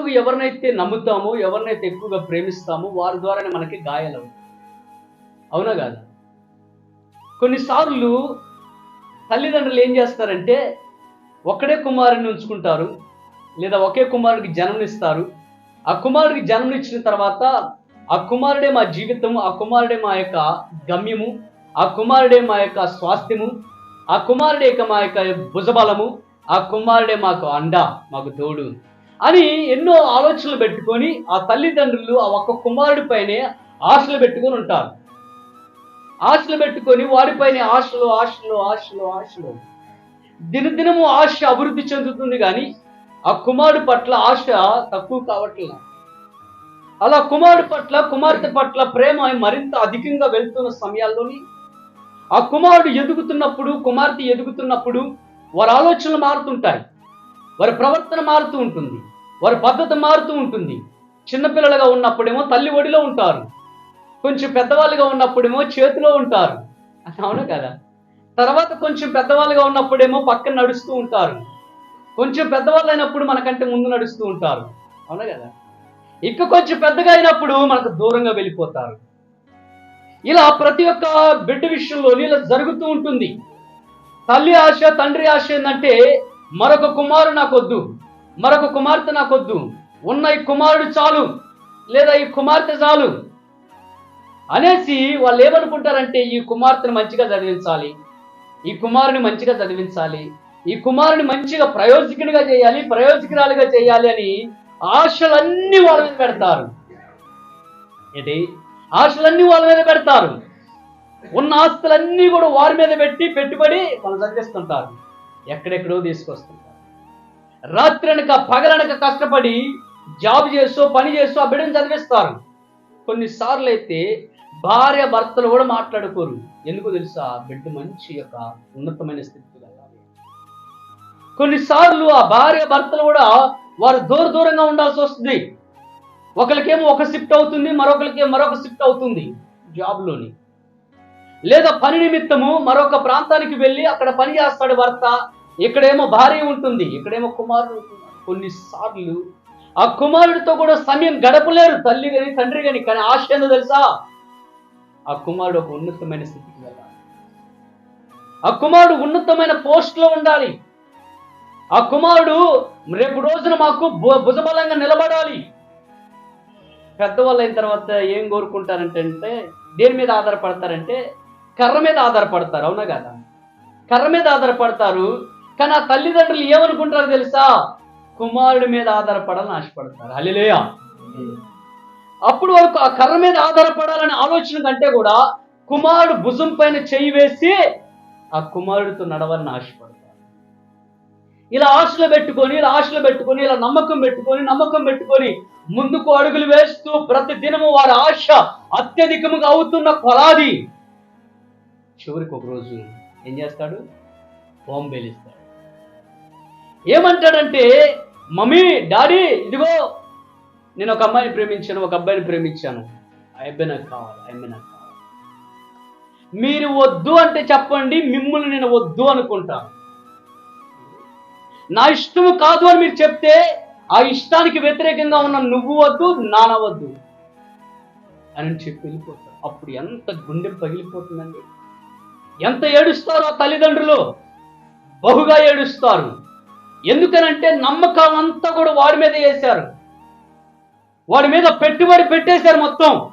ఎక్కువగా ఎవరినైతే నమ్ముతామో ఎవరినైతే ఎక్కువగా ప్రేమిస్తామో వారి ద్వారానే మనకి గాయాలు అవునా కాదు? కొన్నిసార్లు తల్లిదండ్రులు ఏం చేస్తారంటే ఒకడే కుమారుని ఉంచుకుంటారు లేదా ఒకే కుమారుడికి జన్మనిస్తారు. ఆ కుమారుడికి జన్మనిచ్చిన తర్వాత ఆ కుమారుడే మా జీవితము ఆ కుమారుడే మా యొక్క గమ్యము ఆ కుమారుడే మా యొక్క స్వాస్థ్యము ఆ కుమారుడే యొక్క మా యొక్క భుజబలము ఆ కుమారుడే మాకు అండ మాకు తోడు. అని ఎన్నో ఆలోచనలు పెట్టుకొని ఆ తల్లిదండ్రులు ఆ ఒక్క కుమారుడి పైనే ఆశలు పెట్టుకొని ఉంటారు. ఆశలు పెట్టుకొని వాడిపైన ఆశలు ఆశలు ఆశలు ఆశలు. దినదినము ఆశ అభివృద్ధి చెందుతుంది కానీ ఆ కుమారుడు పట్ల ఆశ తక్కువ కావట్లేదు అలా కుమారుడు పట్ల కుమార్తె పట్ల ప్రేమ మరింత అధికంగా వెళ్తున్న సమయాల్లోని ఆ కుమారుడు ఎదుగుతున్నప్పుడు కుమార్తె ఎదుగుతున్నప్పుడు వారి ఆలోచనలు మారుతుంటాయి. వారి ప్రవర్తన మారుతూ ఉంటుంది. వారి పద్ధతి మారుతూ ఉంటుంది. చిన్నపిల్లలుగా ఉన్నప్పుడేమో తల్లి ఒడిలో ఉంటారు. కొంచెం పెద్దవాళ్ళుగా ఉన్నప్పుడేమో చేతిలో ఉంటారు. అవును కదా? తర్వాత కొంచెం పెద్దవాళ్ళుగా ఉన్నప్పుడేమో పక్కన నడుస్తూ ఉంటారు. కొంచెం పెద్దవాళ్ళు అయినప్పుడు మనకంటే ముందు నడుస్తూ ఉంటారు. అవునా కదా? ఇక కొంచెం పెద్దగా అయినప్పుడు మనకు దూరంగా వెళ్ళిపోతారు. ఇలా ప్రతి ఒక్క బిడ్డ విషయంలో ఇలా జరుగుతూ ఉంటుంది. తల్లి ఆశ తండ్రి ఆశ ఏంటంటే మరొక కుమారు నాకొద్దు మరొక కుమార్తె నాకొద్దు. ఉన్న ఈ కుమారుడు చాలు లేదా ఈ కుమార్తె చాలు అనేసి వాళ్ళు ఏమనుకుంటారంటే ఈ కుమార్తెను మంచిగా చదివించాలి ఈ కుమారుని మంచిగా చదివించాలి ఈ కుమారుని మంచిగా ప్రయోజకునిగా చేయాలి ప్రయోజకురాలుగా చేయాలి అని ఆశలన్నీ వాళ్ళ మీద పెడతారు. ఏంటి? ఆశలన్నీ వాళ్ళ మీద పెడతారు. ఉన్న ఆస్తులన్నీ కూడా వారి మీద పెట్టి పెట్టుబడి వాళ్ళు చదివిస్తుంటారు. ఎక్కడెక్కడో తీసుకొస్తుంటారు. రాత్రనక పగలనక కష్టపడి జాబ్ చేస్తూ పని చేస్తూ ఆ బిడ్డను చదివిస్తారు. కొన్నిసార్లు అయితే భార్య భర్తలు కూడా మాట్లాడుకోరు. ఎందుకు తెలుసా? బిడ్డ మంచి యొక్క ఉన్నతమైన స్థితికి వెళ్ళాలి. కొన్నిసార్లు ఆ భార్య భర్తలు కూడా వారు దూర దూరంగా ఉండాల్సి వస్తుంది. ఒకరికేమో ఒక షిఫ్ట్ అవుతుంది మరొకరికేమో మరొక షిఫ్ట్ అవుతుంది జాబ్లోని. లేదా పని నిమిత్తము మరొక ప్రాంతానికి వెళ్ళి అక్కడ పని చేస్తాడు భర్త. ఇక్కడేమో భార్య ఉంటుంది ఇక్కడేమో కుమారుడు కొన్నిసార్లు ఆ కుమారుడితో కూడా సమయం గడపలేరు తల్లి కానీ తండ్రి కానీ కానీ ఆశ ఏందో తెలుసా? ఆ కుమారుడు ఒక ఉన్నతమైన స్థితికి వెళ్ళాలి. ఆ కుమారుడు ఉన్నతమైన పోస్ట్లో ఉండాలి. ఆ కుమారుడు రేపు రోజున మాకు భుజబలంగా నిలబడాలి. పెద్దవాళ్ళు అయిన తర్వాత ఏం కోరుకుంటారంటే అంటే దేని మీద ఆధారపడతారంటే కర్ర మీద ఆధారపడతారు అవునా కదా? కర్ర మీద ఆధారపడతారు కానీ ఆ తల్లిదండ్రులు ఏమనుకుంటారు తెలుసా? కుమారుడి మీద ఆధారపడాలని ఆశపడతారు. హలిలేయ అప్పుడు వరకు ఆ కర్ర మీద ఆధారపడాలనే ఆలోచన కంటే కూడా కుమారుడు భుజం పైన చేయి వేసి ఆ కుమారుడితో నడవాలని ఆశపడతారు. ఇలా ఆశలు పెట్టుకొని ఇలా ఆశలు పెట్టుకొని ఇలా నమ్మకం పెట్టుకొని నమ్మకం పెట్టుకొని ముందుకు అడుగులు వేస్తూ ప్రతి దినము వారి ఆశ అత్యధికముగా అవుతున్న కొలాది. చివరికి ఒక రోజు ఏం చేస్తాడు? బాంబేలిస్తాడు ఏమంటాడంటే మమ్మీ డాడీ ఇదిగో నేను ఒక అమ్మాయిని ప్రేమించాను ఒక అబ్బాయిని ప్రేమించాను. ఆ అబ్బాయి నాకు కావాలి ఆ అమ్మాయి నాకు కావాలి మీరు వద్దు అంటే చెప్పండి మిమ్మల్ని నేను వద్దు అనుకుంటాను నా ఇష్టము కాదు అని మీరు చెప్తే ఆ ఇష్టానికి వ్యతిరేకంగా ఉన్న నువ్వు వద్దు నాన్న వద్దు. అని చెప్పి వెళ్ళిపోతారు అప్పుడు ఎంత గుండె పగిలిపోతుందండి. ఎంత ఏడుస్తారు ఆ తల్లిదండ్రులు? బహుగా ఏడుస్తారు. ఎందుకనంటే నమ్మకం అంతా కూడా వాడి మీద వేశారు. వాడి మీద పెట్టుబడి పెట్టేశారు మొత్తం.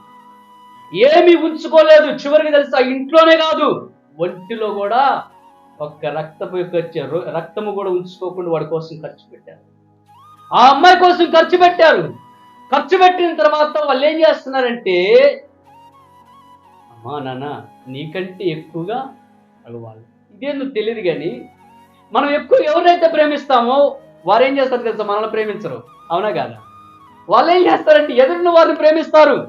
ఏమీ ఉంచుకోలేదు. చివరికి తెలుసా ఇంట్లోనే కాదు ఒంటిలో కూడా ఒక్క రక్తపు వచ్చే రక్తము కూడా ఉంచుకోకుండా వాడి కోసం ఖర్చు పెట్టారు. ఆ అమ్మాయి కోసం ఖర్చు పెట్టారు. ఖర్చు పెట్టిన తర్వాత వాళ్ళు ఏం చేస్తున్నారంటే అమ్మా నాన్న నీకంటే ఎక్కువగా అడగాలి ఇదేందుకు తెలియదు కానీ మనం ఎక్కువ ఎవరైతే ప్రేమిస్తామో వారు ఏం చేస్తారు తెలుసా? మనల్ని ప్రేమించరు. అవునా కాదా? వాళ్ళు ఏం చేస్తారంటే ఎదుటిని వారిని ప్రేమిస్తారు.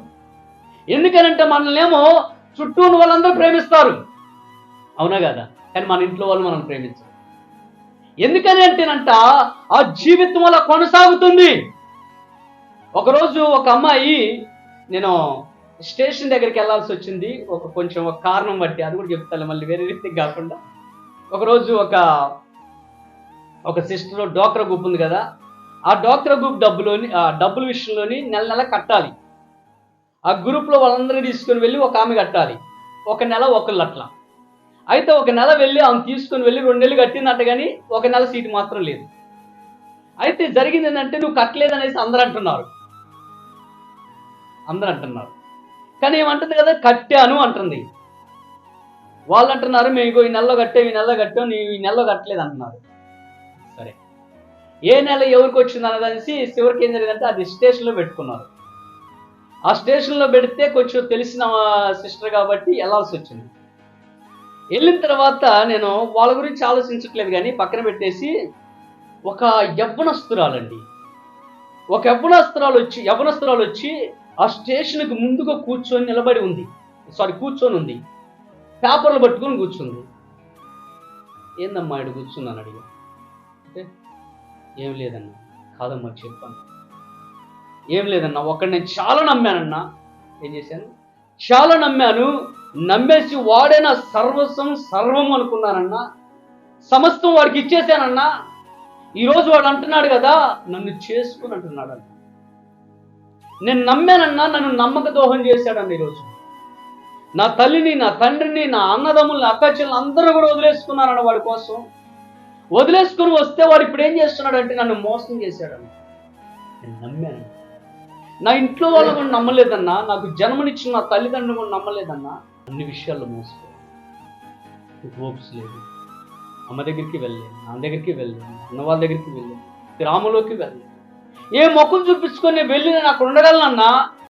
ఎందుకనంటే మనల్ని ఏమో చుట్టూ ఉన్న వాళ్ళందరూ ప్రేమిస్తారు. అవునా కదా? కానీ మన ఇంట్లో వాళ్ళు మనం ప్రేమించరు. ఎందుకని అంటేనంట ఆ జీవితం అలా కొనసాగుతుంది. ఒకరోజు ఒక అమ్మాయి నేను స్టేషన్ దగ్గరికి వెళ్ళాల్సి వచ్చింది. ఒక కొంచెం ఒక కారణం బట్టి అది కూడా చెప్తాను మళ్ళీ వేరే రీతికి కాకుండా. ఒకరోజు ఒక ఒక సిస్టర్ డోక్రా గ్రూప్ ఉంది కదా ఆ డాక్టర్ గ్రూప్ డబ్బులోని ఆ డబ్బుల విషయంలోని నెల నెల కట్టాలి. ఆ గ్రూప్లో వాళ్ళందరినీ తీసుకొని వెళ్ళి ఒక ఆమె కట్టాలి. ఒక నెల ఒకళ్ళు అట్లా అయితే ఒక నెల వెళ్ళి ఆమె తీసుకొని వెళ్ళి రెండు నెలలు కట్టిందంట కానీ ఒక నెల సీటు మాత్రం లేదు. అయితే జరిగింది ఏంటంటే నువ్వు కట్టలేదు అనేసి అందరూ అంటున్నారు. అందరూ అంటున్నారు. కానీ ఏమంటుంది కదా కట్టాను అంటుంది. వాళ్ళు అంటున్నారు మేము ఈ నెలలో కట్టాం ఈ నెలలో కట్టాం నీవు ఈ నెలలో కట్టలేదు అంటున్నారు. ఏ నెల ఎవరికి వచ్చింది అన్నదనేసి చివరికి ఏం జరిగిందంటే అది స్టేషన్లో పెట్టుకున్నారు. ఆ స్టేషన్లో పెడితే కొంచెం తెలిసిన సిస్టర్ కాబట్టి వెళ్ళాల్సి వచ్చింది. వెళ్ళిన తర్వాత నేను వాళ్ళ గురించి ఆలోచించట్లేదు కానీ పక్కన పెట్టేసి ఒక యవ్వనస్తురాలండి. ఒక యవ్వనస్త్రాలు వచ్చి యవ్వనస్త్రాలు వచ్చి ఆ స్టేషన్కి ముందుగా కూర్చొని నిలబడి ఉంది. సారీ కూర్చొని ఉంది. పేపర్లు పట్టుకొని కూర్చుంది. ఏందమ్మా ఇడు కూర్చున్నాను అడిగా అంటే ఏం లేదన్నా? కాదమ్మా చెప్పాను. ఏం లేదన్నా? ఒక్కడ నేను చాలా నమ్మానన్నా. ఏం చేశాను? చాలా నమ్మాను. నమ్మేసి వాడే నా సర్వస్వం సర్వం అనుకున్నానన్నా. సమస్తం వాడికి ఇచ్చేసానన్నా ఈరోజు వాడు అంటున్నాడు కదా నన్ను చేసుకుని అంటున్నాడన్న నేను నమ్మానన్నా నన్ను నమ్మక దోహం చేశాడన్న ఈరోజు నా తల్లిని నా తండ్రిని నా అన్నదమ్ముల్ని అక్క చెల్లెలు అందరూ కూడా వదిలేసుకున్నారన్న వాడి కోసం వదిలేసుకుని వస్తే వాడు ఇప్పుడు ఏం చేస్తున్నాడంటే నన్ను మోసం చేశాడన్న నేను నమ్మాను. నా ఇంట్లో వాళ్ళు కూడా నమ్మలేదన్నా నాకు జన్మనిచ్చిన నా తల్లిదండ్రులు కూడా నమ్మలేదన్నా అన్ని విషయాల్లో మోసపోయాను. హోప్స్ లేదు అమ్మ దగ్గరికి వెళ్ళాను నాన్న దగ్గరికి వెళ్ళాను అన్న వాళ్ళ దగ్గరికి వెళ్ళాను గ్రామంలోకి వెళ్ళాను ఏ మొక్కలు చూపించుకొని వెళ్ళి నేను అక్కడ ఉండగలనన్నా